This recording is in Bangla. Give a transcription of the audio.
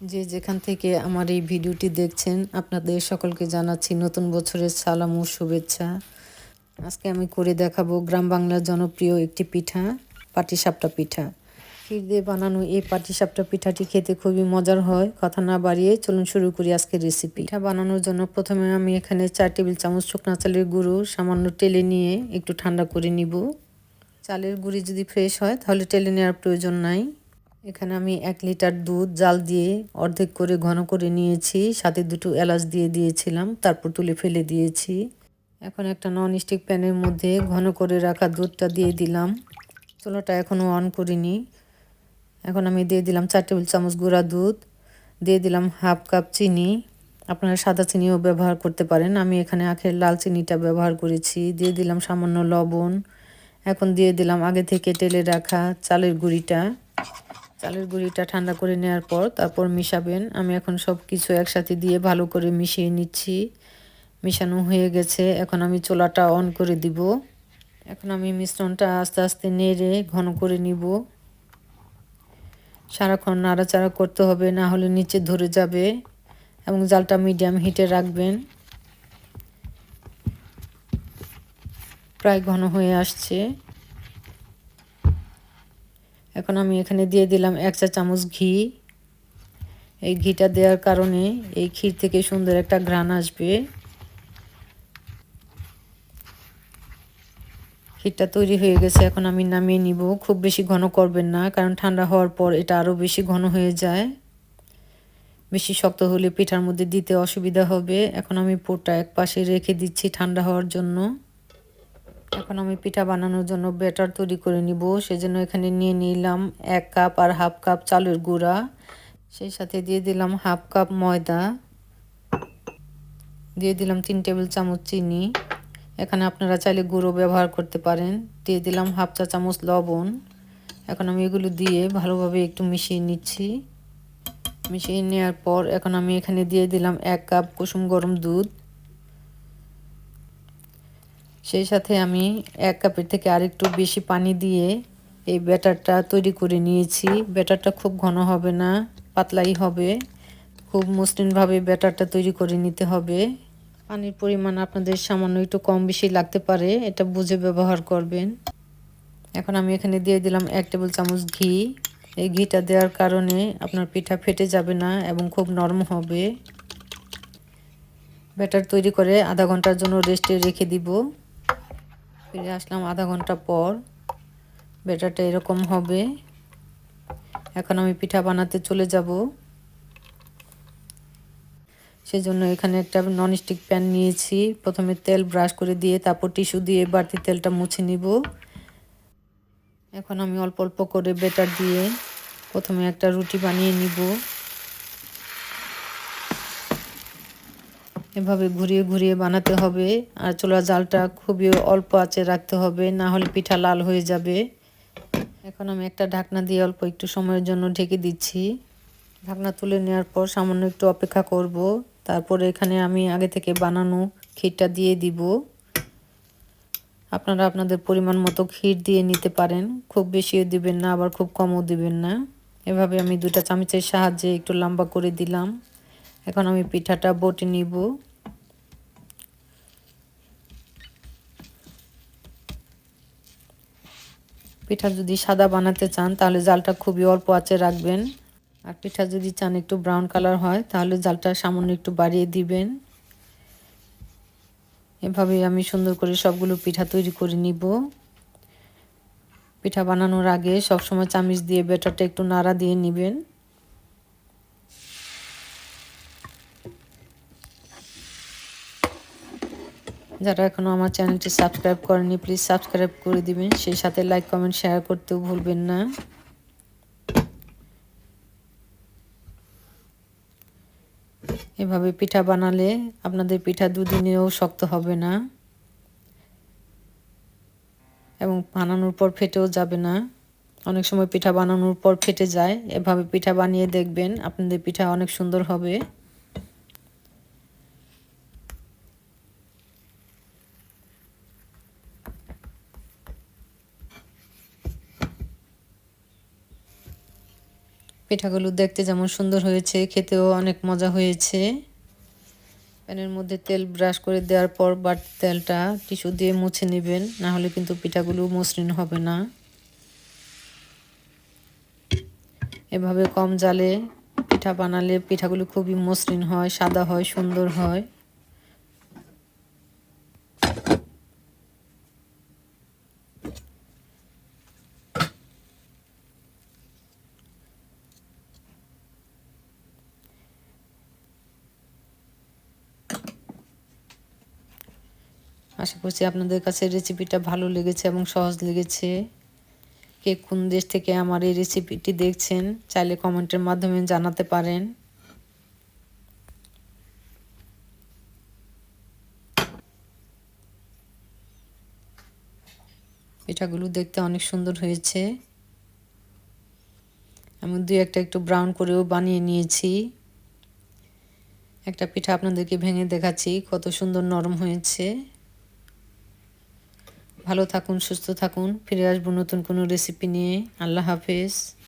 যে যেখান থেকে আমার এই ভিডিওটি দেখছেন, আপনাদের সকলকে জানাচ্ছি নতুন বছরের সালাম ও শুভেচ্ছা। আজকে আমি করে দেখাবো গ্রাম বাংলার জনপ্রিয় একটি পিঠা, পাটিসাপটা পিঠা। ক্ষীর দিয়ে বানানো এই পাটিসাপটা পিঠাটি খেতে খুবই মজার হয়। কথা না বাড়িয়ে চলুন শুরু করি আজকের রেসিপি পিঠা বানানোর জন্য প্রথমে আমি এখানে চার টেবিল চামচ শুকনা চালের গুঁড়ো সামান্য টেলে নিয়ে একটু ঠান্ডা করে নিব। চালের গুঁড়ি যদি ফ্রেশ হয়, তাহলে টেলে নেওয়ার প্রয়োজন নাই। এখানে আমি এক লিটার দুধ, জাল দিয়ে অর্ধেক করে ঘন করে নিয়েছি। সাথে দুটো এলাচ দিয়ে দিয়েছিলাম, তারপর তুলে ফেলে দিয়েছি। এখন একটা নন স্টিক প্যানের মধ্যে ঘন করে রাখা দুধটা দিয়ে দিলাম। চুলাটা এখনও অন করিনি। এখন আমি দিয়ে দিলাম চার টেবিল চামচ গুঁড়া দুধ, দিয়ে দিলাম হাফ কাপ চিনি। আপনারা সাদা চিনিও ব্যবহার করতে পারেন। আমি এখানে আখের লাল চিনিটা ব্যবহার করেছি। দিয়ে দিলাম সামান্য লবণ। এখন দিয়ে দিলাম আগে থেকে টেলে রাখা চালের গুঁড়িটা। চালের গুঁড়িটা ঠান্ডা করে নেওয়ার পর তারপর মিশাবেন। আমি এখন সব কিছু একসাথে দিয়ে ভালো করে মিশিয়ে নিচ্ছি। মিশানো হয়ে গেছে। এখন আমি চোলাটা অন করে দিব। এখন আমি মিশ্রণটা আস্তে আস্তে নেড়ে ঘন করে নিব। সারাক্ষণ নাড়াচাড়া করতে হবে, না হলে নিচে ধরে যাবে এবং জালটা মিডিয়াম হিটে রাখবেন। প্রায় ঘন হয়ে আসছে। এখন আমি এখানে দিয়ে দিলাম এক চা চামচ ঘি। এই ঘিটা দেওয়ার কারণে এই ক্ষীর থেকে সুন্দর একটা ঘ্রাণ আসবে। ক্ষীরটা তৈরি হয়ে গেছে, এখন আমি নামিয়ে নিব। খুব বেশি ঘন করবেন না, কারণ ঠান্ডা হওয়ার পর এটা আরও বেশি ঘন হয়ে যায়। বেশি শক্ত হলে পিঠার মধ্যে দিতে অসুবিধা হবে। এখন আমি পোটা এক পাশে রেখে দিচ্ছি ঠান্ডা হওয়ার জন্য। এখন আমি পিঠা বানানোর জন্য ব্যাটার তৈরি করে নিব। সেজন্য এখানে নিয়ে নিলাম এক কাপ আর হাফ কাপ চালের গুঁড়া। সেই সাথে দিয়ে দিলাম হাফ কাপ ময়দা। দিয়ে দিলাম তিন টেবিল চামচ চিনি। এখানে আপনারা চাইলে গুঁড়ো ব্যবহার করতে পারেন। দিয়ে দিলাম হাফ চা চামচ লবণ। এখন আমি এগুলো দিয়ে ভালোভাবে একটু মিশিয়ে নিচ্ছি। মিশিয়ে নেওয়ার পর এখন আমি এখানে দিয়ে দিলাম এক কাপ কুসুম গরম দুধ। সেই সাথে আমি এক কাপের থেকে আরেকটু বেশি পানি দিয়ে এই ব্যাটারটা তৈরি করে নিয়েছি। ব্যাটারটা খুব ঘন হবে না, পাতলাই হবে। খুব মসৃণভাবে ব্যাটারটা তৈরি করে নিতে হবে। পানির পরিমাণ আপনাদের সামান্য একটু কম বেশি লাগতে পারে, এটা বুঝে ব্যবহার করবেন। এখন আমি এখানে দিয়ে দিলাম এক টেবিল চামচ ঘি। এই ঘিটা দেওয়ার কারণে আপনার পিঠা ফেটে যাবে না এবং খুব নরম হবে। ব্যাটার তৈরি করে আধা ঘণ্টার জন্য রেস্টে রেখে দিব। ফিরে আসলাম আধা ঘণ্টা পর। ব্যাটারটা এরকম হবে। এখন আমি পিঠা বানাতে চলে যাব। সেজন্য এখানে একটা ননস্টিক প্যান নিয়েছি। প্রথমে তেল ব্রাশ করে দিয়ে তারপর টিস্যু দিয়ে বাড়তি তেলটা মুছে নিব। এখন আমি অল্প অল্প করে বেটার দিয়ে প্রথমে একটা রুটি বানিয়ে নিব। এভাবে ঘুরিয়ে ঘুরিয়ে বানাতে হবে। আর চোলা জালটা খুবই অল্প আঁচে রাখতে হবে, না হলে পিঠা লাল হয়ে যাবে। এখন আমি একটা ঢাকনা দিয়ে অল্প একটু সময়ের জন্য ঢেকে দিচ্ছি। ঢাকনা তুলে নেওয়ার পর সামান্য একটু অপেক্ষা করব। তারপরে এখানে আমি আগে থেকে বানানো ক্ষীরটা দিয়ে দিব। আপনারা আপনাদের পরিমাণ মতো ক্ষীর দিয়ে নিতে পারেন। খুব বেশিও দিবেন না, আবার খুব কমও দিবেন না। এভাবে আমি দুটা চামচের সাহায্যে একটু লম্বা করে দিলাম। এখন আমি পিঠাটা বটে নিব। পিঠা যদি সাদা বানাতে চান, তাহলে জালটা খুবই অল্প আঁচে রাখবেন। আর পিঠা যদি চান একটু ব্রাউন কালার হয়, তাহলে জালটা সামান্য একটু বাড়িয়ে দিবেন। এভাবে আমি সুন্দর করে সবগুলো পিঠা তৈরি করে নিব। পিঠা বানানোর আগে সবসময় চামিচ দিয়ে বেটারটা একটু নাড়া দিয়ে নেবেন। যারা এখনও আমার চ্যানেলটি সাবস্ক্রাইব করেনি প্লিজ সাবস্ক্রাইব করে দিবেন। সেই সাথে লাইক কমেন্ট শেয়ার করতেও ভুলবেন না। এভাবে পিঠা বানালে আপনাদের পিঠা দুদিনেও শক্ত হবে না এবং বানানোর পর ফেটেও যাবে না। অনেক সময় পিঠা বানানোর পর ফেটে যায়। এভাবে পিঠা বানিয়ে দেখবেন আপনাদের পিঠা অনেক সুন্দর হবে। পিঠাগুলো দেখতে যেমন সুন্দর হয়েছে, খেতেও অনেক মজা হয়েছে। প্যানের মধ্যে তেল ব্রাশ করে দেওয়ার পর বাট তেলটা টিস্যু দিয়ে মুছে নেবেন, না হলে কিন্তু পিঠাগুলো মসৃণ হবে না। এভাবে কম জালে পিঠা বানালে পিঠাগুলো খুবই মসৃণ হয়, সাদা হয়, সুন্দর হয়। আশা করছি আপনাদের কাছে রেসিপিটা ভালো লেগেছে এবং সহজ লেগেছে। কে কোন দেশ থেকে আমার এই রেসিপিটি দেখছেন, চাইলে কমেন্টের মাধ্যমে জানাতে পারেন। পিঠাগুলো দেখতে অনেক সুন্দর হয়েছে। আমি দুই একটা একটু ব্রাউন করেও বানিয়ে নিয়েছি। একটা পিঠা আপনাদেরকে ভেঙে দেখাচ্ছি, কত সুন্দর নরম হয়েছে। ভালো থাকুন সুস্থ থাকুন। ফিরে আসব নতুন কোনো রেসিপি নিয়ে। আল্লাহ হাফেজ।